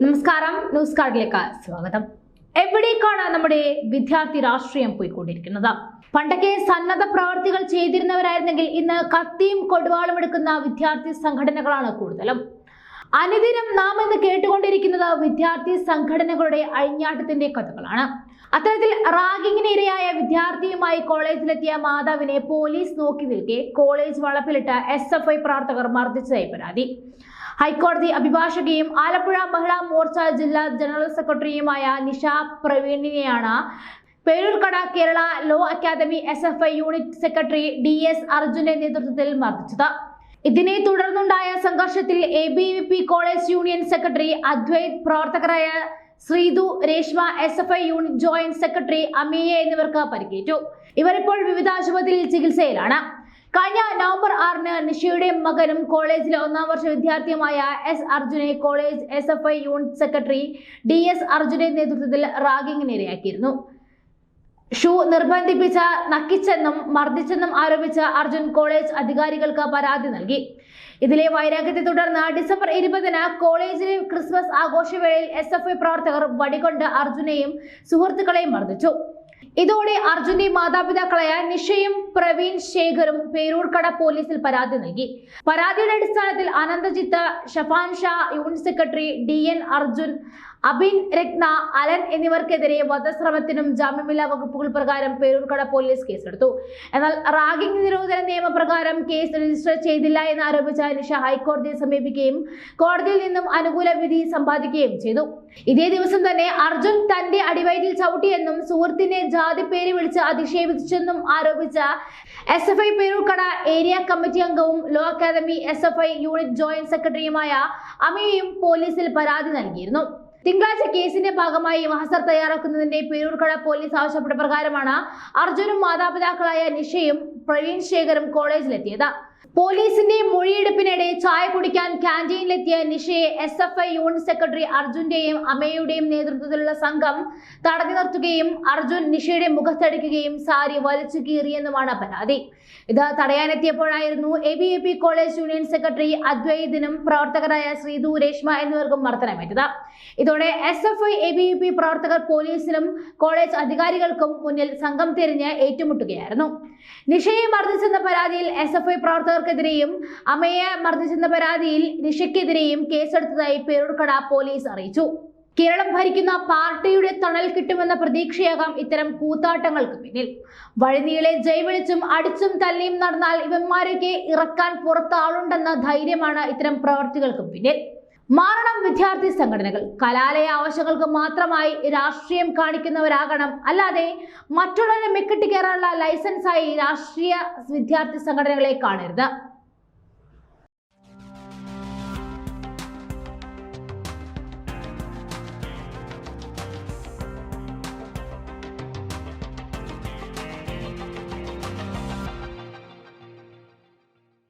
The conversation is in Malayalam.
നമസ്കാരം ന്യൂസ് കാർഡിലേക്ക് സ്വാഗതം. എവിടേക്കാണ് നമ്മുടെ വിദ്യാർത്ഥി രാഷ്ട്രീയം പോയിക്കൊണ്ടിരിക്കുന്നത്? പണ്ടൊക്കെ സന്നദ്ധ പ്രവർത്തികൾ ചെയ്തിരുന്നവരായിരുന്നെങ്കിൽ ഇന്ന് കത്തിയും കൊടുവാളും എടുക്കുന്ന വിദ്യാർത്ഥി സംഘടനകളാണ് കൂടുതലും. അനുദിനം നാം ഇന്ന് കേട്ടുകൊണ്ടിരിക്കുന്നത് വിദ്യാർത്ഥി സംഘടനകളുടെ അഴിഞ്ഞാട്ടത്തിന്റെ കഥകളാണ്. അത്തരത്തിൽ റാഗിങ്ങിന് ഇരയായ വിദ്യാർത്ഥിയുമായി കോളേജിലെത്തിയ മാതാവിനെ പോലീസ് നോക്കി നിൽക്കെ കോളേജ് വളപ്പിലിട്ട എസ് എഫ് ഐ പ്രവർത്തകർ മർദ്ദിച്ചതായി പരാതി. ഹൈക്കോടതി അഭിഭാഷകയും ആലപ്പുഴ മഹിളാ മോർച്ച ജില്ലാ ജനറൽ സെക്രട്ടറിയുമായ Nisha പ്രവീണിനെയാണ് Peroorkada Kerala law academy S unit secretary D S അർജുന്റെ നേതൃത്വത്തിൽ മർദ്ദിച്ചത്. ഇതിനെ തുടർന്നുണ്ടായ സംഘർഷത്തിൽ A B V P college union secretary Adwaith പ്രവർത്തകരായ Sreethu Reshma S F I unit joint secretary Ameeya എന്നിവർക്ക് പരിക്കേറ്റു. ഇവരിപ്പോൾ വിവിധ ആശുപത്രിയിൽ ചികിത്സയിലാണ്. കഴിഞ്ഞ നവംബർ ആറിന് നിഷയുടെ മകനും കോളേജിലെ ഒന്നാം വർഷ വിദ്യാർത്ഥിയുമായ എസ് അർജുനെ college S F I unit secretary D S അർജുന്റെ നേതൃത്വത്തിൽ റാഗിങ്ങിന് ഇരയാക്കിയിരുന്നു ഷൂ നിർബന്ധിപ്പിച്ച നക്കിച്ചെന്നും മർദ്ദിച്ചെന്നും ആരോപിച്ച അർജുൻ കോളേജ് അധികാരികൾക്ക് പരാതി നൽകി. ഇതിലെ വൈരാഗ്യത്തെ തുടർന്ന് ഡിസംബർ ഇരുപതിന് കോളേജിലെ ക്രിസ്മസ് ആഘോഷവേളയിൽ എസ് എഫ് ഐ പ്രവർത്തകർ വടികൊണ്ട് അർജുനെയും സുഹൃത്തുക്കളെയും മർദ്ദിച്ചു. ഇതോടെ അർജുന്റെ മാതാപിതാക്കളായ നിഷയും പ്രവീൺ ശേഖറും പേരൂർക്കട പോലീസിൽ പരാതി നൽകി. പരാതിയുടെ അടിസ്ഥാനത്തിൽ Ananthajith Shafan Shah unit secretary D N Arjun Abin Ratna Alan എന്നിവർക്കെതിരെ വധശ്രമത്തിനും ജാമ്യമില്ലാ വകുപ്പുകൾ പ്രകാരം പേരൂർക്കട പോലീസ് കേസെടുത്തു. എന്നാൽ റാഗിംഗ് നിരോധന നിയമപ്രകാരം കേസ് രജിസ്റ്റർ ചെയ്തില്ല എന്ന് ആരോപിച്ച നിഷ ഹൈക്കോടതിയെ സമീപിക്കുകയും കോടതിയിൽ നിന്നും അനുകൂല വിധി സമ്പാദിക്കുകയും ചെയ്തു. ഇതേ ദിവസം തന്നെ അർജുൻ തന്റെ അടിവയറ്റിൽ ചവിട്ടിയെന്നും സുഹൃത്തിനെ ജാതി പേര് വിളിച്ച് അധിക്ഷേപിച്ചെന്നും ആരോപിച്ച S F I Peroorkada area committee അംഗവും law academy S F I unit joint സെക്രട്ടറിയുമായ അമിയയും പോലീസിൽ പരാതി നൽകിയിരുന്നു. തിങ്കളാഴ്ച കേസിന്റെ ഭാഗമായി മഹസർ തയ്യാറാക്കുന്നതിന്റെ പേരൂർക്കട പോലീസ് ആവശ്യപ്പെട്ട പ്രകാരമാണ് അർജുനും മാതാപിതാക്കളായ നിഷയും പ്രവീൺ ശേഖരും കോളേജിലെത്തിയത്. പോലീസിന്റെ മൊഴിയെടുപ്പിനിടെ ചായ കുടിക്കാൻ ക്യാന്റീനിലെത്തിയ നിഷയെ S F I unit secretary അർജുന്റെയും അമ്മയുടെയും നേതൃത്വത്തിലുള്ള സംഘം തടഞ്ഞു നിർത്തുകയും അർജുൻ നിഷയുടെ മുഖത്തടിക്കുകയും സാരി വലിച്ചു കീറിയെന്നുമാണ് പരാതി. ഇത് തടയാനെത്തിയപ്പോഴായിരുന്നു A B A P college union secretary അദ്വൈതിനും പ്രവർത്തകരായ ശ്രീധു രേഷ്മ എന്നിവർക്കും മർദ്ദനമേറ്റത്. ഇതോടെ S F I A B A P പ്രവർത്തകർ പോലീസിനും കോളേജ് അധികാരികൾക്കും മുന്നിൽ സംഘം തിരിഞ്ഞ് ഏറ്റുമുട്ടുകയായിരുന്നു. നിഷയെ മർദ്ദിച്ചെന്ന പരാതിയിൽ എസ് എഫ് ഐ പ്രവർത്തകർക്കെതിരെയും അമ്മയെ മർദ്ദിച്ചെന്ന പരാതിയിൽ നിഷയ്ക്കെതിരെയും കേസെടുത്തതായി പേരൂർക്കട പോലീസ് അറിയിച്ചു. കേരളം ഭരിക്കുന്ന പാർട്ടിയുടെ തണൽ കിട്ടുമെന്ന പ്രതീക്ഷയാകാം ഇത്തരം കൂത്താട്ടങ്ങൾക്ക് പിന്നിൽ. വഴിനീളെ ജൈവിളിച്ചും അടിച്ചും തല്ലിയും നടന്നാൽ ഇവന്മാരൊക്കെ ഇറക്കാൻ പുറത്താളുണ്ടെന്ന ധൈര്യമാണ് ഇത്തരം പ്രവർത്തികൾക്കും പിന്നിൽ. മാറണം വിദ്യാർത്ഥി സംഘടനകൾ. കലാലയ ആവശ്യങ്ങൾക്ക് മാത്രമായി രാഷ്ട്രീയം കാണിക്കുന്നവരാകണം. അല്ലാതെ മറ്റുള്ളവരെ മെക്കിട്ട് കയറാനുള്ള ലൈസൻസായി രാഷ്ട്രീയ വിദ്യാർത്ഥി സംഘടനകളെ കാണരുത്.